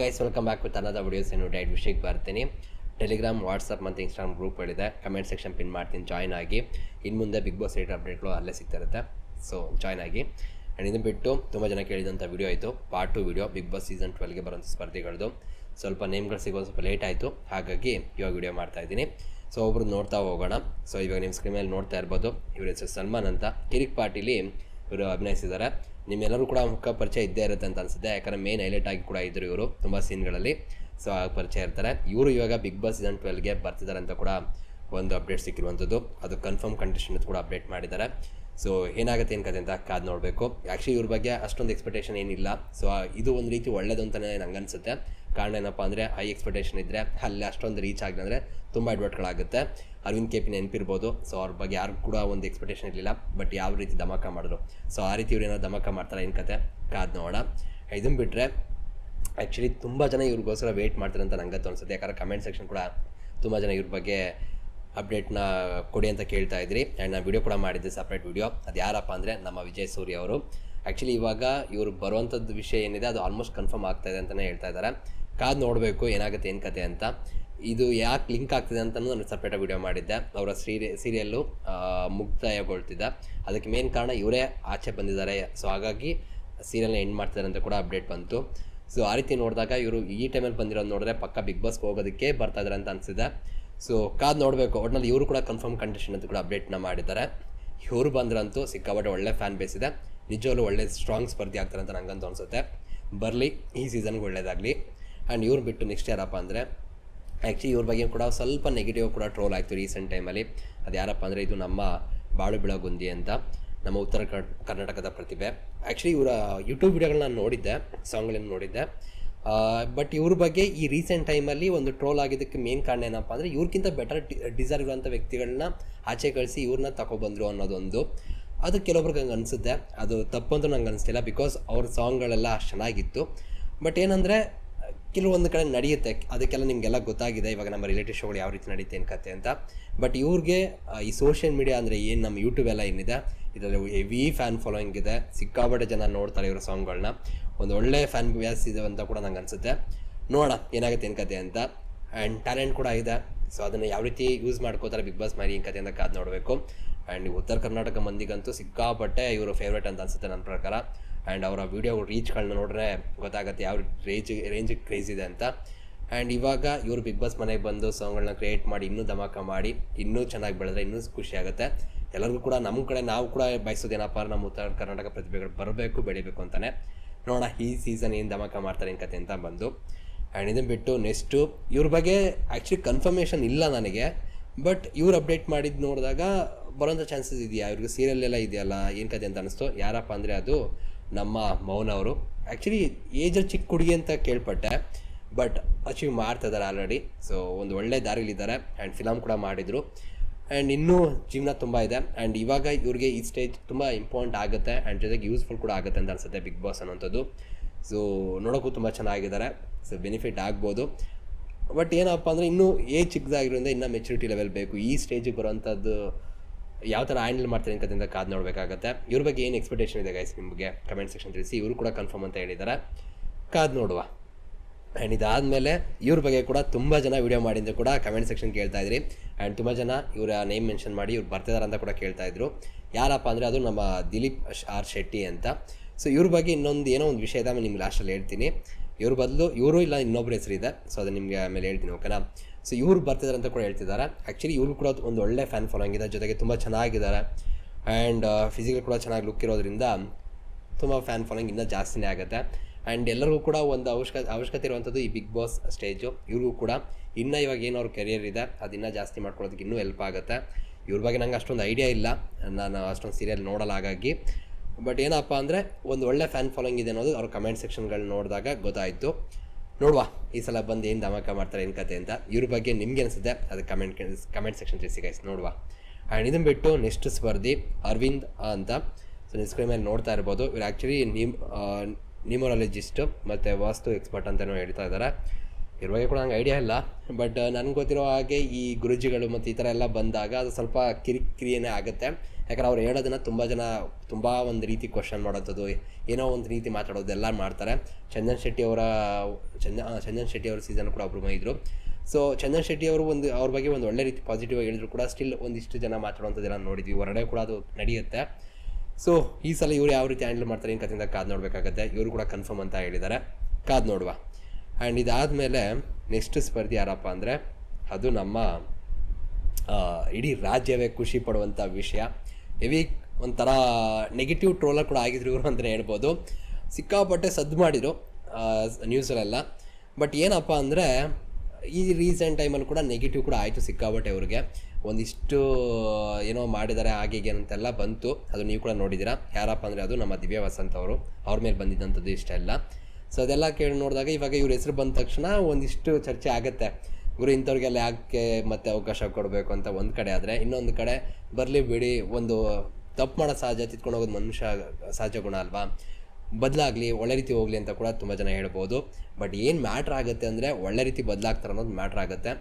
Guys welcome back with ಅನ್ನದ videos ಏನು diet ವಿಷಯಕ್ಕೆ ಬರ್ತೀನಿ ಟೆಲಿಗ್ರಾಮ್ ವಾಟ್ಸಪ್ ಮತ್ತು ಇನ್ಸ್ಟಾಗ್ರಾಮ್ ಗ್ರೂಪ್ಗಳಿದೆ ಕಮೆಂಟ್ ಸೆಕ್ಷನ್ ಪಿನ್ ಮಾಡ್ತೀನಿ. ಜಾಯ್ನ್ ಆಗಿ. ಇನ್ನು ಮುಂದೆ ಬಿಗ್ ಬಾಸ್ ರೇಟ್ ಅಪ್ಡೇಟ್ಗಳು ಅಲ್ಲೇ ಸಿಗ್ತಿರುತ್ತೆ ಸೊ ಜಾಯ್ನ್ ಆಗಿ. ಆ್ಯಂಡ್ ಇದನ್ನು ಬಿಟ್ಟು ತುಂಬ ಜನ ಕೇಳಿದಂಥ ವಿಡಿಯೋ ಆಯಿತು. Part two video Big Boss season ಟ್ವೆಲ್ಗೆ ಬರೋಂಥ ಸ್ಪರ್ಧಿಗಳದ್ದು ಸ್ವಲ್ಪ ನೇಮ್ಗಳು ಸಿಗೋದು ಸ್ವಲ್ಪ ಲೇಟ್ ಆಯಿತು. ಹಾಗಾಗಿ ಇವಾಗ ವಿಡಿಯೋ ಮಾಡ್ತಾ ಇದ್ದೀನಿ. ಸೊ ಒಬ್ರು ನೋಡ್ತಾ ಹೋಗೋಣ. ಸೊ ಇವಾಗ ನಿಮ್ಮ ಸ್ಕ್ರೀನ್ ಮೇಲೆ ನೋಡ್ತಾ ಇರ್ಬೋದು. ಇವ್ರ ಹೆಸರು ಸಲ್ಮಾನ್ ಅಂತ. ಕಿರಿಕ್ ಪಾರ್ಟಿಲಿ ಇವರು ಅಭಿನಯಿಸಿದ್ದಾರೆ. ನಿಮ್ಮೆಲ್ಲರೂ ಕೂಡ ಮುಖ ಪರಿಚಯ ಇದ್ದೇ ಇರುತ್ತೆ ಅಂತ ಅನಿಸುತ್ತೆ. ಯಾಕಂದರೆ ಮೇನ್ ಹೈಲೈಟ್ ಆಗಿ ಕೂಡ ಇದ್ದರು ಇವರು ತುಂಬ ಸೀನ್ಗಳಲ್ಲಿ ಸೊ ಆ ಪರಿಚಯ ಇರ್ತಾರೆ. ಇವರು ಇವಾಗ ಬಿಗ್ ಬಾಸ್ ಸೀಸನ್ ಟ್ವೆಲ್ಗೆ ಬರ್ತಿದ್ದಾರೆ ಅಂತ ಕೂಡ ಒಂದು ಅಪ್ಡೇಟ್ ಸಿಕ್ಕಿರುವಂಥದ್ದು ಅದು ಕನ್ಫರ್ಮ್ ಕಂಡೀಷನ್ ಕೂಡ ಅಪ್ಡೇಟ್ ಮಾಡಿದ್ದಾರೆ. ಸೊ ಏನಾಗುತ್ತೆ, ಏನು ಕತೆ ಅಂತ ಕಾದು ನೋಡಬೇಕು. ಆ್ಯಕ್ಚುಲಿ ಇವ್ರ ಬಗ್ಗೆ ಅಷ್ಟೊಂದು ಎಕ್ಸ್ಪೆಕ್ಟೇಷನ್ ಏನಿಲ್ಲ. ಸೊ ಇದು ಒಂದು ರೀತಿ ಒಳ್ಳೇದು ಅಂತಲೇ ನಂಗೆ ಅನಿಸುತ್ತೆ. ಕಾರಣ ಏನಪ್ಪ ಅಂದರೆ ಹೈ ಎಕ್ಸ್ಪೆಕ್ಟೇಷನ್ ಇದ್ದರೆ ಅಲ್ಲಿ ಅಷ್ಟೊಂದು ರೀಚ್ ಆಗಿಲ್ಲ ತುಂಬ ಅಡ್ವರ್ಟ್ಗಳಾಗುತ್ತೆ ಅರವಿಂದ್ ಕೆ ಪಿ ನೆನಪಿರ್ಬೋದು. ಸೊ ಅವ್ರ ಬಗ್ಗೆ ಯಾರು ಕೂಡ ಒಂದು ಎಕ್ಸ್ಪೆಕ್ಟೇಷನ್ ಇರಲಿಲ್ಲ. ಬಟ್ ಯಾವ ರೀತಿ ಧಮಾಕ ಮಾಡಿದ್ರು. ಸೊ ಆ ರೀತಿ ಇವ್ರು ಏನೋ ಧಮಾಕ ಮಾಡ್ತಾರೆ ಏನು ಕತೆ? ಕಾದ್ ನೋಡೋಣ. ಇದನ್ನು ಬಿಟ್ಟರೆ ಆ್ಯಕ್ಚುಲಿ ತುಂಬ ಜನ ಇವ್ರಿಗೋಸ್ಕರ ವೆಯ್ಟ್ ಮಾಡ್ತಾರೆ ಅಂತ ನಂಗಂತೂ ಅನ್ಸುತ್ತೆ. ಯಾಕಂದ್ರೆ ಕಮೆಂಟ್ ಸೆಕ್ಷನ್ ಕೂಡ ತುಂಬ ಜನ ಇವ್ರ ಬಗ್ಗೆ ಅಪ್ಡೇಟ್ನ ಕೊಡಿ ಅಂತ ಕೇಳ್ತಾ ಇದ್ರಿ. ಆ್ಯಂಡ್ ನಾನು ವಿಡಿಯೋ ಕೂಡ ಮಾಡಿದ್ದೆ ಸಪ್ರೇಟ್ ವಿಡಿಯೋ ಅದು ಯಾರಪ್ಪ ಅಂದರೆ ನಮ್ಮ ವಿಜಯ್ ಸೂರ್ಯ ಅವರು. ಆ್ಯಕ್ಚುಲಿ ಇವಾಗ ಇವರು ಬರುವಂಥದ್ದು ವಿಷಯ ಏನಿದೆ, ಅದು ಆಲ್ಮೋಸ್ಟ್ ಕನ್ಫರ್ಮ್ ಆಗ್ತಾ ಇದೆ ಅಂತಲೇ ಹೇಳ್ತಾ ಇದ್ದಾರೆ ಕಾದು ನೋಡಬೇಕು, ಏನಾಗುತ್ತೆ, ಏನು ಕತೆ ಅಂತ. ಇದು ಯಾಕೆ ಲಿಂಕ್ ಆಗ್ತಿದೆ ಅಂತಲೂ ನಾನು ಸಪ್ರೇಟಾಗಿ ವಿಡಿಯೋ ಮಾಡಿದ್ದೆ. ಅವರ ಸೀರೆ, ಸೀರಿಯಲ್ಲು ಮುಕ್ತಾಯಗೊಳ್ತಿದ್ದ ಅದಕ್ಕೆ ಮೇನ್ ಕಾರಣ ಇವರೇ ಆಚೆ ಬಂದಿದ್ದಾರೆ. ಸೊ, ಹಾಗಾಗಿ ಸೀರಿಯಲ್ನ ಎಂಡ್ ಮಾಡ್ತಿದ್ದಾರೆ ಅಂತ ಕೂಡ ಅಪ್ಡೇಟ್ ಬಂತು. ಸೊ, ಆ ರೀತಿ ನೋಡಿದಾಗ ಇವರು ಈ ಟೈಮಲ್ಲಿ ಬಂದಿರೋದು ನೋಡಿದ್ರೆ ಪಕ್ಕ ಬಿಗ್ ಬಾಸ್ಗೆ ಹೋಗೋದಕ್ಕೆ ಬರ್ತಾ ಇದ್ದಾರೆ ಅಂತ ಅನಿಸಿದೆ. ಸೊ, ಕಾದು ನೋಡಬೇಕು. ಒಟ್ನಲ್ಲಿ ಇವರು ಕೂಡ ಕನ್ಫರ್ಮ್ ಕಂಡೀಷನ್ ಅಂತ ಕೂಡ ಅಪ್ಡೇಟ್ನ ಮಾಡಿದ್ದಾರೆ. ಇವರು ಬಂದ್ರಂತೂ ಸಿಕ್ಕಾಪಟ್ಟೆ ಒಳ್ಳೆ ಫ್ಯಾನ್ ಬೇಸ್ ಇದೆ. ನಿಜವಾಗ್ಲೂ ಒಳ್ಳೆ ಸ್ಟ್ರಾಂಗ್ ಸ್ಪರ್ಧಿ ಆಗ್ತಾರೆ ಅಂತ ನಂಗಂತೂ ಅನಿಸುತ್ತೆ. ಬರಲಿ, ಈ ಸೀಸನ್ಗೆ ಒಳ್ಳೇದಾಗಲಿ. ಆ್ಯಂಡ್ ಇವ್ರು ಬಿಟ್ಟು ನೆಕ್ಸ್ಟ್ ಯಾರಪ್ಪ ಅಂದರೆ ಆ್ಯಕ್ಚುಲಿ ಇವ್ರ ಬಗ್ಗೆ ಕೂಡ ಸ್ವಲ್ಪ ನೆಗೆಟಿವ್ ಕೂಡ ಟ್ರೋಲ್ ಆಯಿತು ರೀಸೆಂಟ್ ಟೈಮಲ್ಲಿ ಅದು ಯಾರಪ್ಪ ಅಂದರೆ, ಇದು ನಮ್ಮ ಬಾಳು ಬೆಳಗುಂದಿ ಅಂತ, ನಮ್ಮ ಉತ್ತರ ಕರ್- ಕರ್ನಾಟಕದ ಪ್ರತಿಭೆ. ಆ್ಯಕ್ಚುಲಿ ಇವರ ಯೂಟ್ಯೂಬ್ ವಿಡಿಯೋಗಳನ್ನ ನಾನು ನೋಡಿದ್ದೆ ಸಾಂಗ್ಗಳನ್ನು ನೋಡಿದ್ದೆ. ಬಟ್ ಇವ್ರ ಬಗ್ಗೆ ಈ ರೀಸೆಂಟ್ ಟೈಮಲ್ಲಿ ಒಂದು ಟ್ರೋಲ್ ಆಗಿದ್ದಕ್ಕೆ ಮೇನ್ ಕಾರಣ ಏನಪ್ಪ ಅಂದರೆ ಇವ್ರಿಗಿಂತ ಬೆಟರ್ ಡಿಸರ್ವ್ ಇರುವಂಥ ವ್ಯಕ್ತಿಗಳನ್ನ ಆಚೆ ಕಳಿಸಿ ಇವ್ರನ್ನ ತಗೊಬಂದರು ಅನ್ನೋದೊಂದು. ಅದು ಕೆಲವೊಬ್ರಿಗೆ ಹಂಗೆ ಅನಿಸುತ್ತೆ. ಅದು ತಪ್ಪಂತೂ ನಂಗೆ ಅನಿಸ್ತಿಲ್ಲ ಬಿಕಾಸ್ ಅವ್ರ ಸಾಂಗ್ಗಳೆಲ್ಲ ಅಷ್ಟು ಚೆನ್ನಾಗಿತ್ತು. ಬಟ್ ಏನಂದರೆ ಕೆಲವೊಂದು ಕಡೆ ನಡೆಯುತ್ತೆ. ಅದಕ್ಕೆಲ್ಲ ನಿಮಗೆಲ್ಲ ಗೊತ್ತಾಗಿದೆ ಇವಾಗ ನಮ್ಮ ರಿಲೇಟಿವ್ ಶೋಗಳು ಯಾವ ರೀತಿ ನಡೀತೆ ಏನು ಕತೆ ಅಂತ. ಬಟ್ ಇವ್ರಿಗೆ ಈ ಸೋಷಿಯಲ್ ಮೀಡಿಯಾ ಅಂದರೆ ಏನು ನಮ್ಮ ಯೂಟ್ಯೂಬ್ ಎಲ್ಲ ಏನಿದೆ, ಇದರಲ್ಲಿ ಹೆವಿ ಫ್ಯಾನ್ ಫಾಲೋಯಿಂಗ್ ಇದೆ. ಸಿಕ್ಕಾಪಟ್ಟೆ ಜನ ನೋಡ್ತಾರೆ ಇವರ ಸಾಂಗ್ಗಳನ್ನ ಒಂದು ಒಳ್ಳೆ ಫ್ಯಾನ್ ಬ್ಯಾಸ್ ಇದೆ ಅಂತ ಕೂಡ ನಂಗೆ ಅನಿಸುತ್ತೆ. ನೋಡೋಣ, ಏನಾಗುತ್ತೆ ಏನು ಕತೆ ಅಂತ. ಆ್ಯಂಡ್ ಟ್ಯಾಲೆಂಟ್ ಕೂಡ ಇದೆ. ಸೊ ಅದನ್ನು ಯಾವ ರೀತಿ ಯೂಸ್ ಮಾಡ್ಕೋತಾರೆ ಬಿಗ್ ಬಾಸ್ ಮಾರಿ ಕತೆ ಅಂತ ಕಾದು ನೋಡಬೇಕು. ಆ್ಯಂಡ್ ಉತ್ತರ ಕರ್ನಾಟಕ ಮಂದಿಗಂತೂ ಸಿಕ್ಕಾಪಟ್ಟೆ ಇವರು ಫೇವ್ರೇಟ್ ಅಂತ ಅನಿಸುತ್ತೆ ನನ್ನ ಪ್ರಕಾರ. ಆ್ಯಂಡ್ ಅವರ ವೀಡಿಯೋ ರೀಚ್ಗಳನ್ನ ನೋಡಿದ್ರೆ ಗೊತ್ತಾಗುತ್ತೆ ಯಾವ ರೇಂಜ್ ರೇಂಜಿಗೆ ಕ್ರೇಜ್ ಇದೆ ಅಂತ. ಆ್ಯಂಡ್ ಇವಾಗ ಇವರು ಬಿಗ್ ಬಾಸ್ ಮನೆಗೆ ಬಂದು ಸಾಂಗ್ಗಳನ್ನ ಕ್ರಿಯೇಟ್ ಮಾಡಿ, ಇನ್ನೂ ಧಮಾಕ ಮಾಡಿ, ಇನ್ನೂ ಚೆನ್ನಾಗಿ ಬೆಳೆದ್ರೆ ಇನ್ನೂ ಖುಷಿ ಆಗುತ್ತೆ. ಎಲ್ಲರಿಗೂ ಕೂಡ ನಮ್ಮ ಕಡೆ ನಾವು ಕೂಡ ಬಯಸೋದೇನಪ್ಪ ನಮ್ಮ ಉತ್ತರ ಕರ್ನಾಟಕ ಪ್ರತಿಭೆಗಳು ಬರಬೇಕು, ಬೆಳಿಬೇಕು ಅಂತಲೇ ನೋಡೋಣ ಈ ಸೀಸನ್ ಏನು ಧಮಾಕ ಮಾಡ್ತಾರೆ ಏನು ಕತೆ ಅಂತ ಬಂದು. ಆ್ಯಂಡ್ ಇದನ್ನು ಬಿಟ್ಟು ನೆಕ್ಸ್ಟು ಇವ್ರ ಬಗ್ಗೆ ಆ್ಯಕ್ಚುಲಿ ಕನ್ಫರ್ಮೇಷನ್ ಇಲ್ಲ ನನಗೆ. ಬಟ್ ಇವ್ರು ಅಪ್ಡೇಟ್ ಮಾಡಿದ್ದು ನೋಡಿದಾಗ ಬರೋಂಥ ಚಾನ್ಸಸ್ ಇದೆಯಾ? ಇವ್ರಿಗೆ ಸೀರಿಯಲ್ ಎಲ್ಲ ಇದೆಯಲ್ಲ? ಏನು ಕತೆ ಅಂತ ಅನಿಸ್ತು? ಯಾರಪ್ಪ ಅಂದರೆ ಅದು ನಮ್ಮ ಮೌನ ಅವರು. ಆ್ಯಕ್ಚುಲಿ ಏಜಲ್ಲಿ ಚಿಕ್ಕ ಹುಡುಗಿ ಅಂತ ಕೇಳ್ಪಟ್ಟೆ ಬಟ್ ಅಚೀವ್ ಮಾಡ್ತಾ ಇದ್ದಾರೆ ಆಲ್ರೆಡಿ ಸೊ ಒಂದು ಒಳ್ಳೆ ದಾರಿಲಿದ್ದಾರೆ ಆ್ಯಂಡ್ ಫಿಲಮ್ ಕೂಡ ಮಾಡಿದರು. ಆ್ಯಂಡ್ ಇನ್ನೂ ಜೀವನ ತುಂಬ ಇದೆ. ಆ್ಯಂಡ್ ಇವಾಗ ಇವ್ರಿಗೆ ಈ ಸ್ಟೇಜ್ ತುಂಬ ಇಂಪಾರ್ಟೆಂಟ್ ಆಗುತ್ತೆ ಆ್ಯಂಡ್ ಜೊತೆಗೆ ಯೂಸ್ಫುಲ್ ಕೂಡ ಆಗುತ್ತೆ ಅಂತ ಅನಿಸುತ್ತೆ ಬಿಗ್ ಬಾಸ್ ಅನ್ನೋಂಥದ್ದು. ಸೊ ನೋಡೋಕ್ಕೂ ತುಂಬ ಚೆನ್ನಾಗಿದ್ದಾರೆ. ಸೊ ಬೆನಿಫಿಟ್ ಆಗ್ಬೋದು. ಬಟ್ ಏನಪ್ಪ ಅಂದರೆ ಇನ್ನೂ ಏಜ್ ಚಿಕ್ಕದಾಗಿರೋದ್ರಿಂದ ಇನ್ನೂ ಮೆಚುರಿಟಿ ಲೆವೆಲ್ ಬೇಕು. ಈ ಸ್ಟೇಜಿಗೆ ಬರೋವಂಥದ್ದು ಯಾವ ಥರ ಹ್ಯಾಂಡಲ್ ಮಾಡ್ತಾರೆ ಅಂತ ಕಾದು ನೋಡಬೇಕಾಗತ್ತೆ. ಇವ್ರ ಬಗ್ಗೆ ಏನು ಎಕ್ಸ್ಪೆಕ್ಟೇಷನ್ ಇದೆ ಗೈಸ್ ನಿಮಗೆ? ಕಮೆಂಟ್ ಸೆಕ್ಷನ್ ತಿಳಿಸಿ. ಇವರು ಕೂಡ ಕನ್ಫರ್ಮ್ ಅಂತ ಹೇಳಿದ್ದಾರೆ. ಕಾದು ನೋಡುವ. ಆ್ಯಂಡ್ ಇದಾದಮೇಲೆ ಇವ್ರ ಬಗ್ಗೆ ಕೂಡ ತುಂಬ ಜನ ವೀಡಿಯೋ ಮಾಡಿದ್ದು ಕೂಡ ಕಮೆಂಟ್ ಸೆಕ್ಷನ್ ಕೇಳ್ತಾ ಇದ್ರಿ. ಆ್ಯಂಡ್ ತುಂಬ ಜನ ಇವರ ನೇಮ್ ಮೆನ್ಷನ್ ಮಾಡಿ ಇವ್ರು ಬರ್ತಿದ್ದಾರೆ ಅಂತ ಕೂಡ ಕೇಳ್ತಾ ಇದ್ರು. ಯಾರಪ್ಪ ಅಂದರೆ ಅದು ನಮ್ಮ ದಿಲೀಪ್ ಆರ್ ಶೆಟ್ಟಿ ಅಂತ. ಸೊ ಇವ್ರ ಬಗ್ಗೆ ಇನ್ನೊಂದು ಏನೋ ಒಂದು ವಿಷಯ ಇದೆ, ಆಮೇಲೆ ನಿಮ್ಗೆ ಲಾಸ್ಟಲ್ಲಿ ಹೇಳ್ತೀನಿ. ಇವ್ರ ಬದಲು ಇವರು ಇಲ್ಲ ಇನ್ನೊಬ್ಬರ ಹೆಸರಿದೆ ಸೊ ಅದು ನಿಮಗೆ ಆಮೇಲೆ ಹೇಳ್ತೀನಿ ಓಕೆನಾ ಸೊ ಇವರು ಬರ್ತಿದ್ದಾರೆ ಅಂತ ಕೂಡ ಹೇಳ್ತಿದ್ದಾರೆ. ಆ್ಯಕ್ಚುಲಿ ಇವರು ಕೂಡ ಒಂದು ಒಳ್ಳೆ ಫ್ಯಾನ್ ಫಾಲೋಯಿಂಗ್ ಇದೆ. ಜೊತೆಗೆ ತುಂಬ ಚೆನ್ನಾಗಿದ್ದಾರೆ. ಆ್ಯಂಡ್ ಫಿಸಿಕಲ್ ಕೂಡ ಚೆನ್ನಾಗಿ ಲುಕ್ ಇರೋದ್ರಿಂದ ತುಂಬ ಫ್ಯಾನ್ ಫಾಲೋಯಿಂಗ್ ಇನ್ನೂ ಜಾಸ್ತಿನೇ ಆಗುತ್ತೆ. ಆ್ಯಂಡ್ ಎಲ್ಲರಿಗೂ ಕೂಡ ಒಂದು ಅವಶ್ಯಕ, ಅವಶ್ಯಕತೆ ಇರುವಂಥದ್ದು ಈ ಬಿಗ್ ಬಾಸ್ ಸ್ಟೇಜು ಇವ್ರಿಗೂ ಕೂಡ ಇನ್ನೂ ಇವಾಗ ಏನು ಅವ್ರ ಕೆರಿಯರ್ ಇದೆ ಅದು ಇನ್ನೂ ಜಾಸ್ತಿ ಮಾಡ್ಕೊಳ್ಳೋದಕ್ಕೆ ಇನ್ನೂ ಹೆಲ್ಪ್ ಆಗುತ್ತೆ. ಇವ್ರ ಬಗ್ಗೆ ನಂಗೆ ಅಷ್ಟೊಂದು ಐಡಿಯಾ ಇಲ್ಲ. ನಾನು ಅಷ್ಟೊಂದು ಸೀರಿಯಲ್ ನೋಡಲ್ಲ ಹಾಗಾಗಿ. ಬಟ್ ಏನಪ್ಪ ಅಂದರೆ ಒಂದು ಒಳ್ಳೆ ಫ್ಯಾನ್ ಫಾಲೋಯಿಂಗ್ ಇದೆ ಅನ್ನೋದು ಅವ್ರ ಕಮೆಂಟ್ ಸೆಕ್ಷನ್ಗಳು ನೋಡಿದಾಗ ಗೊತ್ತಾಯಿತು. ನೋಡುವ. ಈ ಸಲ ಬಂದು ಏನು ಧಮಾಕ ಮಾಡ್ತಾರೆ, ಏನು ಕತೆ ಅಂತ. ಇವ್ರ ಬಗ್ಗೆ ನಿಮ್ಗೆ ಅನಿಸುತ್ತೆ. ಅದು ಕಮೆಂಟ್ ಕಮೆಂಟ್ ಸೆಕ್ಷನ್ ತಿಳಿಸಿ ಗೈಸ್ ನೋಡುವ. ಆ್ಯಂಡ್ ಇದನ್ನು ಬಿಟ್ಟು ನೆಕ್ಸ್ಟ್ ಸ್ಪರ್ಧಿ ಅರವಿಂದ್ ಅಂತ. ಸೊ ನಿಮ್ಮ ಸ್ಕ್ರೀನ್ ಮೇಲೆ ನೋಡ್ತಾ ಇರ್ಬೋದು. ಇವ್ರು ಆ್ಯಕ್ಚುಲಿ ನಿಮ್ ನ್ಯೂಮರಾಲಜಿಸ್ಟು ಮತ್ತು ವಾಸ್ತು ಎಕ್ಸ್ಪರ್ಟ್ ಅಂತಲೂ ಹೇಳ್ತಾ ಇದ್ದಾರೆ ಇದ್ರ ಬಗ್ಗೆ ಕೂಡ ನಂಗೆ ಐಡಿಯಾ ಇಲ್ಲ. ಬಟ್ ನನಗೆ ಗೊತ್ತಿರೋ ಹಾಗೆ ಈ ಗುರುಜಿಗಳು ಮತ್ತು ಈ ಥರ ಎಲ್ಲ ಬಂದಾಗ ಅದು ಸ್ವಲ್ಪ ಕಿರಿಕಿರಿಯೇ ಆಗುತ್ತೆ. ಯಾಕಂದ್ರೆ ಅವ್ರು ಹೇಳೋದನ್ನು ತುಂಬ ಜನ ತುಂಬ ಒಂದು ರೀತಿ ಕ್ವಶನ್ ಮಾಡೋದು ಏನೋ ಒಂದು ರೀತಿ ಮಾತಾಡೋದು ಎಲ್ಲ ಮಾಡ್ತಾರೆ. ಚಂದನ್ ಶೆಟ್ಟಿ ಅವರ, ಚಂದ ಚಂದನ್ ಶೆಟ್ಟಿ ಅವರ ಸೀಸನ್ ಕೂಡ ಒಬ್ಬರು ಇದ್ದರು ಸೊ ಚಂದನ್ ಶೆಟ್ಟಿ ಅವರು ಒಂದು, ಅವ್ರ ಬಗ್ಗೆ ಒಂದು ಒಳ್ಳೆ ರೀತಿ ಪಾಸಿಟಿವ್ ಆಗಿ ಹೇಳಿದ್ರು ಕೂಡ ಸ್ಟಿಲ್ ಒಂದಿಷ್ಟು ಜನ ಮಾತಾಡುವಂಥದ್ದೆಲ್ಲ ನೋಡಿದ್ವಿ. ಹೊರಗಡೆ ಕೂಡ ಅದು ನಡೆಯುತ್ತೆ. ಸೊ ಈ ಸಲ ಇವರು ಯಾವ ರೀತಿ ಹ್ಯಾಂಡಲ್ ಮಾಡ್ತಾರೆ, ಏನು ಕಥೆಯಿಂದ ಕಾದು ನೋಡಬೇಕಾಗತ್ತೆ, ಇವರು ಕೂಡ ಕನ್ಫರ್ಮ್ ಅಂತ ಹೇಳಿದ್ದಾರೆ. ಕಾದು ನೋಡುವ. ಆ್ಯಂಡ್ ಇದಾದಮೇಲೆ ನೆಕ್ಸ್ಟ್ ಸ್ಪರ್ಧಿ ಯಾರಪ್ಪ ಅಂದರೆ, ಅದು ನಮ್ಮ ಇಡೀ ರಾಜ್ಯವೇ ಖುಷಿ ಪಡುವಂಥ ವಿಷಯ. ಹೆವಿ ಒಂಥರ ನೆಗೆಟಿವ್ ಟ್ರೋಲರ್ ಕೂಡ ಆಗಿದ್ರು ಇವರು ಅಂತಲೇ ಹೇಳ್ಬೋದು. ಸಿಕ್ಕಾಪಟ್ಟೆ ಸದ್ದು ಮಾಡಿದರು ನ್ಯೂಸಲ್ಲೆಲ್ಲ ಬಟ್ ಏನಪ್ಪ ಅಂದರೆ, ಈ ರೀಸೆಂಟ್ ಟೈಮಲ್ಲಿ ಕೂಡ ನೆಗೆಟಿವ್ ಕೂಡ ಆಯಿತು ಸಿಕ್ಕಾಪಟ್ಟೆ ಅವ್ರಿಗೆ. ಒಂದಿಷ್ಟು, ಏನೋ ಮಾಡಿದ್ದಾರೆ ಹಾಗೆ ಅಂತೆಲ್ಲ ಬಂತು. ಅದು ನೀವು ಕೂಡ ನೋಡಿದ್ದೀರಾ. ಯಾರಪ್ಪ ಅಂದರೆ ಅದು ನಮ್ಮ ದಿವ್ಯ ವಸಂತ್ ಅವರು. ಅವ್ರ ಮೇಲೆ ಬಂದಿದ್ದಂಥದ್ದು ಇಷ್ಟೆಲ್ಲ. ಸೊ ಅದೆಲ್ಲ ಕೇಳಿ ನೋಡಿದಾಗ ಇವಾಗ ಇವ್ರ ಹೆಸರು ಬಂದ ತಕ್ಷಣ ಒಂದಿಷ್ಟು ಚರ್ಚೆ ಆಗುತ್ತೆ. ಗುರು, ಇಂಥವ್ರಿಗೆಲ್ಲ ಯಾಕೆ ಮತ್ತೆ ಅವಕಾಶ ಕೊಡಬೇಕು ಅಂತ ಒಂದು ಕಡೆ ಆದರೆ, ಇನ್ನೊಂದು ಕಡೆ ಬರಲಿ ಬಿಡಿ, ಒಂದು ತಪ್ಪು ಮಾಡೋ ಸಹಜ ತಿತ್ಕೊಂಡು ಹೋಗೋದು ಮನುಷ್ಯ ಸಹಜ ಗುಣ ಅಲ್ವಾ? ಬದಲಾಗಲಿ, ಒಳ್ಳೆ ರೀತಿ ಹೋಗಲಿ ಅಂತ ಕೂಡ ತುಂಬ ಜನ ಹೇಳ್ಬೋದು. ಬಟ್ ಏನು ಮ್ಯಾಟ್ರ್ ಆಗುತ್ತೆ ಅಂದರೆ ಒಳ್ಳೆ ರೀತಿ ಬದಲಾಗ್ತಾರೆ ಅನ್ನೋದು ಮ್ಯಾಟ್ರ್ ಆಗುತ್ತೆ.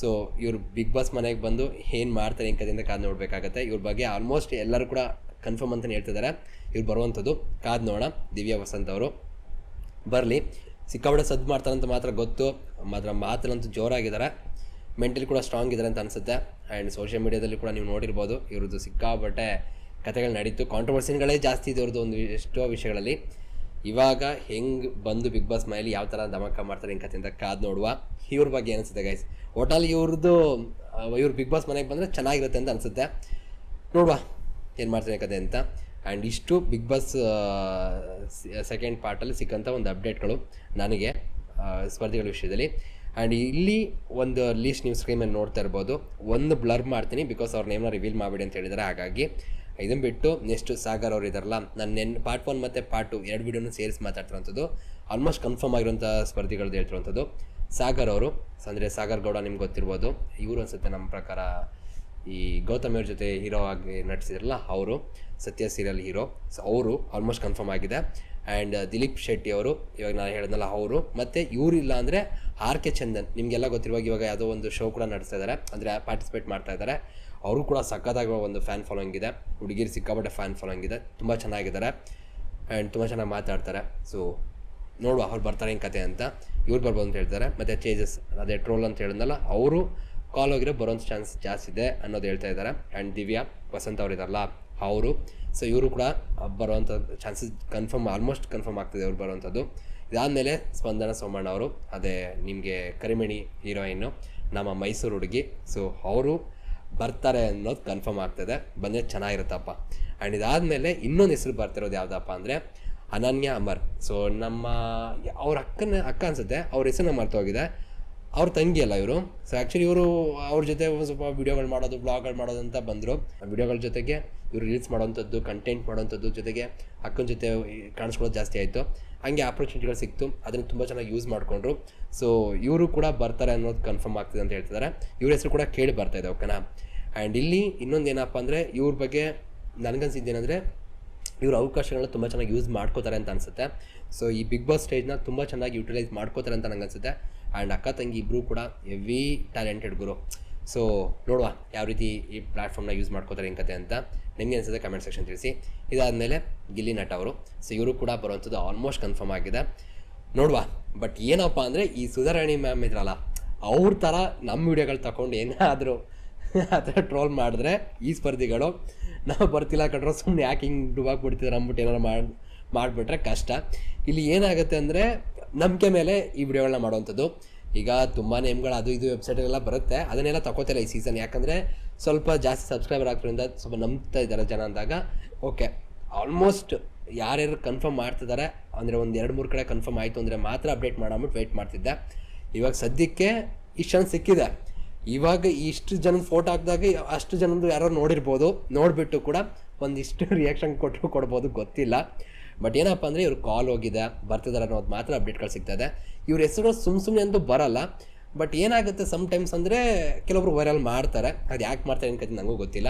ಸೊ ಇವ್ರು ಬಿಗ್ ಬಾಸ್ ಮನೆಗೆ ಬಂದು ಏನು ಮಾಡ್ತಾರೆ ಕದಿಂದ ಕಾದು ನೋಡಬೇಕಾಗತ್ತೆ. ಇವ್ರ ಬಗ್ಗೆ ಆಲ್ಮೋಸ್ಟ್ ಎಲ್ಲರೂ ಕೂಡ ಕನ್ಫರ್ಮ್ ಅಂತಲೇ ಹೇಳ್ತಿದ್ದಾರೆ ಇವ್ರು ಬರುವಂಥದ್ದು ಕಾದು ನೋಡೋಣ. ದಿವ್ಯಾ ವಸಂತ್ ಅವರು. ಬರಲಿ. ಸಿಕ್ಕಾಪಟ್ಟೆ ಸದ್ದು ಮಾಡ್ತಾರಂತ ಮಾತ್ರ ಗೊತ್ತು. ಮಾತ್ರ ಮಾತಲ್ಲಂತೂ ಜೋರಾಗಿದ್ದಾರೆ ಮೆಂಟಲಿ ಕೂಡ ಸ್ಟ್ರಾಂಗ್ ಇದ್ದಾರೆ ಅಂತ ಅನಿಸುತ್ತೆ. ಆ್ಯಂಡ್ ಸೋಷಿಯಲ್ ಮೀಡಿಯಾದಲ್ಲಿ ಕೂಡ ನೀವು ನೋಡಿರ್ಬೋದು ಇವ್ರದ್ದು ಸಿಕ್ಕಾಪಟ್ಟೆ ಕಥೆಗಳು ನಡೀತು. ಕಾಂಟ್ರವರ್ಸಿಗಳೇ ಜಾಸ್ತಿ ಇದೆ ಇವ್ರದ್ದು ಒಂದು ಎಷ್ಟೋ ವಿಷಯಗಳಲ್ಲಿ. ಇವಾಗ ಹೆಂಗೆ ಬಂದು ಬಿಗ್ ಬಾಸ್ ಮನೇಲಿ ಯಾವ ಥರ ಧಮಕ ಮಾಡ್ತಾರೆ ಹೆಂಗೆ ಕತೆ ಅಂತ ಕಾದು ನೋಡುವ. ಇವ್ರ ಬಗ್ಗೆ ಅನಿಸುತ್ತೆ ಗೈಸ್ ಒಟ್ಟಲ್ಲಿ ಇವ್ರದ್ದು ಇವ್ರು ಬಿಗ್ ಬಾಸ್ ಮನೆಗೆ ಬಂದರೆ ಚೆನ್ನಾಗಿರುತ್ತೆ ಅಂತ ಅನಿಸುತ್ತೆ. ನೋಡುವ ಏನು ಮಾಡ್ತಾರೆ ಕತೆ ಅಂತ. ಆ್ಯಂಡ್ ಇಷ್ಟು ಬಿಗ್ ಬಾಸ್ ಸೆಕೆಂಡ್ ಪಾರ್ಟಲ್ಲಿ ಸಿಕ್ಕಂಥ ಒಂದು ಅಪ್ಡೇಟ್ಗಳು ನನಗೆ ಸ್ಪರ್ಧೆಗಳ ವಿಷಯದಲ್ಲಿ. ಆ್ಯಂಡ್ ಇಲ್ಲಿ ಒಂದು ಲೀಸ್ಟ್ ನೀವು ಸ್ಕ್ರೀಮನ್ನು ನೋಡ್ತಾ ಇರ್ಬೋದು. ಒಂದು ಬ್ಲರ್ ಮಾಡ್ತೀನಿ ಬಿಕಾಸ್ ಅವ್ರ ನೇಮ್ನ ರಿವೀಲ್ ಮಾಡಿಬಿಡಿ ಅಂತ ಹೇಳಿದ್ದಾರೆ ಹಾಗಾಗಿ ಇದನ್ನು ಬಿಟ್ಟು ನೆಕ್ಸ್ಟ್ ಸಾಗರ್ ಅವ್ರು ಇದಾರಲ್ಲ, ನಾನು ನೆನ್ ಪಾರ್ಟ್ ಒನ್ ಮತ್ತು ಪಾರ್ಟ್ ಟು ಎರಡು ವಿಡಿಯೋನು ಸೇರಿಸಿ ಮಾತಾಡ್ತಿರೋಂಥದ್ದು. ಆಲ್ಮೋಸ್ಟ್ ಕನ್ಫರ್ಮ್ ಆಗಿರೋಂಥ ಸ್ಪರ್ಧಿಗಳದ್ದು ಹೇಳ್ತಿರುವಂಥದ್ದು ಸಾಗರ್ ಅವರು, ಅಂದರೆ ಸಾಗರ್ ಗೌಡ ನಿಮ್ಗೆ ಗೊತ್ತಿರ್ಬೋದು. ಇವರು ಅನ್ಸುತ್ತೆ ನಮ್ಮ ಪ್ರಕಾರ ಈ ಗೌತಮ್ ಅವ್ರ ಜೊತೆ ಹೀರೋ ಆಗಿ ನಟಿಸಿದ್ರಲ್ಲ ಅವರು, ಸತ್ಯ ಸೀರಿಯಲ್ ಹೀರೋ ಸೊ ಅವರು ಆಲ್ಮೋಸ್ಟ್ ಕನ್ಫರ್ಮ್ ಆಗಿದೆ. ಆ್ಯಂಡ್ ದಿಲೀಪ್ ಶೆಟ್ಟಿ ಅವರು, ಇವಾಗ ನಾನು ಹೇಳಿದ್ನಲ್ಲ ಅವರು. ಮತ್ತು ಇವರಿಲ್ಲ ಅಂದರೆ ಆರ್ ಕೆ ಚಂದನ್, ನಿಮಗೆಲ್ಲ ಗೊತ್ತಿರುವಾಗ ಇವಾಗ ಯಾವುದೋ ಒಂದು ಶೋ ಕೂಡ ನಡೆಸ್ತಾ ಇದ್ದಾರೆ ಅಂದರೆ ಪಾರ್ಟಿಸಿಪೇಟ್ ಮಾಡ್ತಾ ಇದ್ದಾರೆ ಅವರು ಕೂಡ ಸಖತ್ತಾಗಿ ಒಂದು ಫ್ಯಾನ್ ಫಾಲೋಯಿಂಗ್ ಇದೆ. ಹುಡುಗಿರು ಸಿಕ್ಕಾಪಟ್ಟೆ ಫ್ಯಾನ್ ಫಾಲೋಯಿಂಗ್ ಇದೆ. ತುಂಬ ಚೆನ್ನಾಗಿದ್ದಾರೆ. ಆ್ಯಂಡ್ ತುಂಬ ಚೆನ್ನಾಗಿ ಮಾತಾಡ್ತಾರೆ. ಸೊ ನೋಡುವ ಅವ್ರು ಬರ್ತಾರೆ ಹೆಂಗೆ ಕತೆ ಅಂತ. ಇವ್ರು ಬರ್ಬೋದು ಅಂತ ಹೇಳ್ತಾರೆ. ಮತ್ತು ಚೇಜಸ್ ಅದೇ ಟ್ರೋಲ್ ಅಂತ ಹೇಳಿದ್ನಲ್ಲ, ಅವರು ಕಾಲ್ ಹೋಗಿರೋ ಬರೋಂಥ ಚಾನ್ಸ್ ಜಾಸ್ತಿ ಇದೆ ಅನ್ನೋದು ಹೇಳ್ತಾ ಇದ್ದಾರೆ. ಆ್ಯಂಡ್ ದಿವ್ಯಾ, ವಸಂತ್ ಅವ್ರು ಇದಾರಲ್ಲ ಅವರು. ಸೊ ಇವರು ಕೂಡ ಬರುವಂಥ ಚಾನ್ಸಸ್ ಕನ್ಫರ್ಮ್ ಆಲ್ಮೋಸ್ಟ್ ಕನ್ಫರ್ಮ್ ಆಗ್ತಿದೆ ಅವ್ರು ಬರುವಂಥದ್ದು ಇದಾದಮೇಲೆ ಸ್ಪಂದನ ಸೋಮಣ್ಣ ಅವರು, ಅದೇ ನಿಮಗೆ ಕರಿಮಣಿ ಹೀರೋಯಿನ್ನು ನಮ್ಮ ಮೈಸೂರು ಹುಡುಗಿ. ಸೊ ಅವರು ಬರ್ತಾರೆ ಅನ್ನೋದು ಕನ್ಫರ್ಮ್ ಆಗ್ತದೆ. ಬಂದರೆ ಚೆನ್ನಾಗಿರುತ್ತಪ್ಪ. ಆ್ಯಂಡ್ ಇದಾದಮೇಲೆ ಇನ್ನೊಂದು ಹೆಸರು ಬರ್ತಿರೋದು ಯಾವುದಪ್ಪ ಅಂದರೆ, ಅನನ್ಯ ಅಮರ್. ಸೊ ನಮ್ಮ, ಅವ್ರ ಅಕ್ಕನ, ಅಕ್ಕ ಅನ್ಸುತ್ತೆ. ಅವ್ರ ಹೆಸರನ್ನ ಮರ್ತೋಗಿದೆ ಅವ್ರ ತಂಗಿ ಅಲ್ಲ ಇವರು. ಸೊ ಆ್ಯಕ್ಚುಲಿ ಇವರು ಅವ್ರ ಜೊತೆ ಸ್ವಲ್ಪ ವೀಡಿಯೋಗಳು ಮಾಡೋದು ಬ್ಲಾಗ್ಗಳು ಮಾಡೋದು ಅಂತ ಬಂದರು. ವಿಡಿಯೋಗಳ ಜೊತೆಗೆ ಇವರು ರೀಲ್ಸ್ ಮಾಡೋವಂಥದ್ದು ಕಂಟೆಂಟ್ ಮಾಡೋವಂಥದ್ದು ಜೊತೆಗೆ ಅಕ್ಕನ ಜೊತೆ ಕಾಣಿಸ್ಕೊಳ್ಳೋದು ಜಾಸ್ತಿ ಆಯಿತು. ಹಂಗೆ ಆಪರ್ಚುನಿಟಿಗಳು ಸಿಕ್ತು. ಅದನ್ನು ತುಂಬ ಚೆನ್ನಾಗಿ ಯೂಸ್ ಮಾಡಿಕೊಂಡ್ರು. ಸೊ ಇವರು ಕೂಡ ಬರ್ತಾರೆ ಅನ್ನೋದು ಕನ್ಫರ್ಮ್ ಆಗ್ತದೆ ಅಂತ ಹೇಳ್ತಿದ್ದಾರೆ ಇವ್ರ ಹೆಸರು ಕೂಡ ಕೇಳಿ ಬರ್ತಾ ಇದೆ, ಓಕೆನಾ? ಆ್ಯಂಡ್ ಇಲ್ಲಿ ಇನ್ನೊಂದು ಏನಪ್ಪ ಅಂದರೆ ಇವ್ರ ಬಗ್ಗೆ ನನಗನ್ಸಿದ್ದೇನೆಂದರೆ ಇವ್ರ ಅವಕಾಶಗಳನ್ನ ತುಂಬ ಚೆನ್ನಾಗಿ ಯೂಸ್ ಮಾಡ್ಕೋತಾರೆ ಅಂತ ಅನಿಸುತ್ತೆ. ಸೊ ಈ ಬಿಗ್ ಬಾಸ್ ಸ್ಟೇಜ್ನ ತುಂಬ ಚೆನ್ನಾಗಿ ಯೂಟಿಲೈಸ್ ಮಾಡ್ಕೋತಾರೆ ಅಂತ ನಂಗೆ ಅನಿಸುತ್ತೆ ಆ್ಯಂಡ್ ಅಕ್ಕ ತಂಗಿ ಇಬ್ಬರೂ ಕೂಡ ಹೆವಿ ಟ್ಯಾಲೆಂಟೆಡ್ ಗುರು. ಸೊ ನೋಡುವ ಯಾವ ರೀತಿ ಈ ಪ್ಲಾಟ್ಫಾರ್ಮ್ನ ಯೂಸ್ ಮಾಡ್ಕೋತಾರೆ ಹೆಂಗೆ ಕತೆ ಅಂತ ನಿಮಗೆ ಅನಿಸುತ್ತೆ ಕಮೆಂಟ್ ಸೆಕ್ಷನ್ ತಿಳಿಸಿ. ಇದಾದಮೇಲೆ ಗಿಲ್ಲಿ ನಟ ಅವರು. ಸೊ ಇವರು ಕೂಡ ಬರುವಂಥದ್ದು ಆಲ್ಮೋಸ್ಟ್ ಕನ್ಫರ್ಮ್ ಆಗಿದೆ. ನೋಡುವ ಬಟ್ ಏನಪ್ಪ ಅಂದರೆ ಈ ಸುಧಾರಾಣಿ ಮ್ಯಾಮ್ ಇದ್ರಲ್ಲ, ಅವ್ರ ಥರ ನಮ್ಮ ವಿಡಿಯೋಗಳು ತಗೊಂಡು ಏನಾದರೂ ಆ ಥರ ಟ್ರೋಲ್ ಮಾಡಿದ್ರೆ ಈ ಸ್ಪರ್ಧಿಗಳು ನಾವು ಬರ್ತಿಲ್ಲ ಕಟ್ರೆ ಸುಮ್ಮನೆ ಯಾಕೆ ಹಿಂಗೆ ಡುಬಾಕ್ ಬಿಡ್ತಿದ್ರೆ ಅಂದ್ಬಿಟ್ಟು ಏನಾರು ಮಾಡಿ, ಮಾಡಿಬಿಟ್ರೆ ಕಷ್ಟ. ಇಲ್ಲಿ ಏನಾಗುತ್ತೆ ಅಂದರೆ ನಂಬಿಕೆ ಮೇಲೆ ಈ ವಿಡಿಯೋಗಳನ್ನ ಮಾಡುವಂಥದ್ದು. ಈಗ ತುಂಬ ನೇಮ್ಗಳು ಅದು ಇದು ವೆಬ್ಸೈಟೆಲ್ಲ ಬರುತ್ತೆ. ಅದನ್ನೆಲ್ಲ ತಗೋತಿಲ್ಲ ಈ ಸೀಸನ್ ಯಾಕಂದರೆ ಸ್ವಲ್ಪ ಜಾಸ್ತಿ ಸಬ್ಸ್ಕ್ರೈಬರ್ ಆಗ್ತಿರೋದ್ರಿಂದ ಸ್ವಲ್ಪ ನಂಬ್ತಾ ಇದ್ದಾರೆ ಜನ ಅಂದಾಗ. ಓಕೆ ಆಲ್ಮೋಸ್ಟ್ ಯಾರ್ಯಾರು ಕನ್ಫರ್ಮ್ ಮಾಡ್ತಿದ್ದಾರೆ, ಅಂದರೆ ಒಂದು ಎರಡು ಮೂರು ಕಡೆ ಕನ್ಫರ್ಮ್ ಆಯಿತು ಅಂದರೆ ಮಾತ್ರ ಅಪ್ಡೇಟ್ ಮಾಡಾಬಿಟ್ಟು ವೆಯ್ಟ್ ಮಾಡ್ತಿದ್ದೆ. ಇವಾಗ ಸದ್ಯಕ್ಕೆ ಇಷ್ಟೊಂದು ಸಿಕ್ಕಿದೆ. ಇವಾಗ ಇಷ್ಟು ಜನದ ಫೋಟೋ ಹಾಕಿದಾಗ ಅಷ್ಟು ಜನದ್ದು ಯಾರೋ ನೋಡಿರ್ಬೋದು. ನೋಡಿಬಿಟ್ಟು ಕೂಡ ಒಂದಿಷ್ಟು ರಿಯಾಕ್ಷನ್ ಕೊಟ್ಟರು ಕೊಡ್ಬೋದು, ಗೊತ್ತಿಲ್ಲ. ಬಟ್ ಏನಪ್ಪ ಅಂದರೆ ಇವ್ರು ಕಾಲ್ ಹೋಗಿದೆ ಬರ್ತಿದ್ದಾರೆ ಅನ್ನೋದು ಮಾತ್ರ ಅಪ್ಡೇಟ್ಗಳು ಸಿಗ್ತದೆ ಇವ್ರ ಹೆಸರು ಸುಮ್ಮ ಸುಮ್ಮನೆ ಅಂತೂ ಬರಲ್ಲ. ಬಟ್ ಏನಾಗುತ್ತೆ ಸಮ್ ಟೈಮ್ಸ್ ಅಂದರೆ ಕೆಲವೊಬ್ರು ವೈರಲ್ ಮಾಡ್ತಾರೆ. ಅದು ಯಾಕೆ ಮಾಡ್ತಾರೆ ಅನ್ಕತಿ ನನಗೂ ಗೊತ್ತಿಲ್ಲ.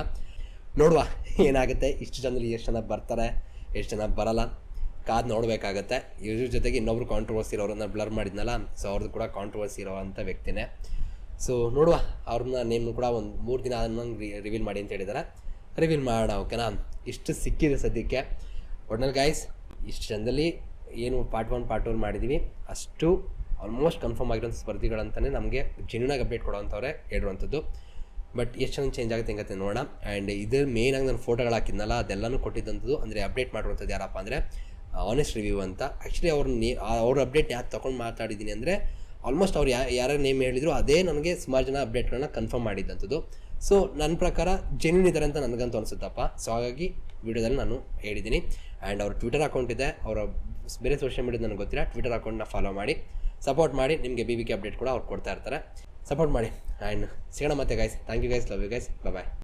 ನೋಡುವ, ಏನಾಗುತ್ತೆ? ಇಷ್ಟು ಜನರು ಎಷ್ಟು ಜನ ಬರ್ತಾರೆ, ಎಷ್ಟು ಜನ ಬರಲ್ಲ. ಕಾದು ನೋಡಬೇಕಾಗತ್ತೆ. ಇವ್ರ ಜೊತೆಗೆ ಇನ್ನೊಬ್ರು ಕಾಂಟ್ರವರ್ಸಿ ಇರೋರನ್ನ ಬ್ಲರ್ ಮಾಡಿದ್ನಲ್ಲ ಸೊ ಅವ್ರದ್ದು ಕೂಡ ಕಾಂಟ್ರವರ್ಸಿ ಇರೋವಂಥ ವ್ಯಕ್ತಿನೇ. ಸೊ ನೋಡುವ ಅವ್ರನ್ನ ನೇಮ್ ಕೂಡ ಒಂದು ಮೂರು ದಿನ ಆದ್ಮೇಲೆ ರಿವೀಲ್ ಮಾಡಿ ಅಂತ ಹೇಳಿದ್ದಾರೆ ರಿವೀಲ್ ಮಾಡೋಣ ಓಕೆನಾ ಇಷ್ಟು ಸಿಕ್ಕಿದೆ ಸದ್ಯಕ್ಕೆ. ಒಟ್ನಲ್ಲಿ ಗಾಯ್ಸ್ ಇಷ್ಟು ಜನದಲ್ಲಿ ಏನು ಪಾರ್ಟ್ ಒನ್ ಪಾರ್ಟ್ ಟೂರ್ ಮಾಡಿದ್ದೀವಿ ಅಷ್ಟು ಆಲ್ಮೋಸ್ಟ್ ಕನ್ಫರ್ಮ್ ಆಗಿರೋಂಥ ಸ್ಪರ್ಧಿಗಳಂತಲೇ ನಮಗೆ ಜೆನ್ಯೂನಾಗಿ ಅಪ್ಡೇಟ್ ಕೊಡೋವಂಥವ್ರೆ ಹೇಳಿರುವಂಥದ್ದು. ಬಟ್ ಎಷ್ಟು ಚೆನ್ನಾಗಿ ಚೇಂಜ್ ಆಗುತ್ತೆ ಹೆಂಗತ್ತೆ ನೋಡೋಣ. ಆ್ಯಂಡ್ ಇದು ಮೇಯ್ನಾಗಿ ನಾನು ಫೋಟೋಗಳು ಹಾಕಿದ್ನಲ್ಲ, ಅದೆಲ್ಲನೂ ಕೊಟ್ಟಿದ್ದಂಥದ್ದು, ಅಂದರೆ ಅಪ್ಡೇಟ್ ಮಾಡುವಂಥದ್ದು ಯಾರಪ್ಪ ಅಂದರೆ ಆನೆಸ್ಟ್ ರಿವ್ಯೂ ಅಂತ. ಆ್ಯಕ್ಚುಲಿ ಅವ್ರ ನೀ ಅವ್ರ ಅಪ್ಡೇಟ್ ಯಾಕೆ ತೊಗೊಂಡು ಮಾತಾಡಿದ್ದೀನಿ ಅಂದರೆ ಆಲ್ಮೋಸ್ಟ್ ಅವ್ರು ಯಾ, ಯಾರ ನೇಮ್ ಹೇಳಿದ್ರು ಅದೇ ನನಗೆ ಸುಮಾರು ಜನ ಅಪ್ಡೇಟ್ಗಳನ್ನ ಕನ್ಫರ್ಮ್ ಮಾಡಿದ್ದಂಥದ್ದು. ಸೊ ನನ್ನ ಪ್ರಕಾರ ಜೆನ್ಯೂನ್ ಇದ್ದಾರೆ ಅಂತ ನನಗಂತೂ ಅನಿಸುತ್ತಪ್ಪ. ಸೊ ಹಾಗಾಗಿ ವಿಡಿಯೋದಲ್ಲಿ ನಾನು ಹೇಳಿದ್ದೀನಿ. ಆ್ಯಂಡ್ ಅವ್ರ ಟ್ವಿಟರ್ ಅಕೌಂಟ್ ಇದೆ. ಅವರ ಬೇರೆ ಸೋಷಿಯಲ್ ಮೀಡಿಯಾ ನನಗೆ ಗೊತ್ತಿಲ್ಲ. ಟ್ವಿಟರ್ ಅಕೌಂಟ್ನ ಫಾಲೋ ಮಾಡಿ. ಸಪೋರ್ಟ್ ಮಾಡಿ. ನಿಮಗೆ ಬಿ ಬಿ ಕೆ ಅಪ್ಡೇಟ್ ಕೂಡ ಅವ್ರು ಕೊಡ್ತಾ ಇರ್ತಾರೆ. ಸಪೋರ್ಟ್ ಮಾಡಿ. ಆ್ಯಂಡ್ ಸಿಗೋಣ ಮತ್ತೆ guys thank you guys love you guys bye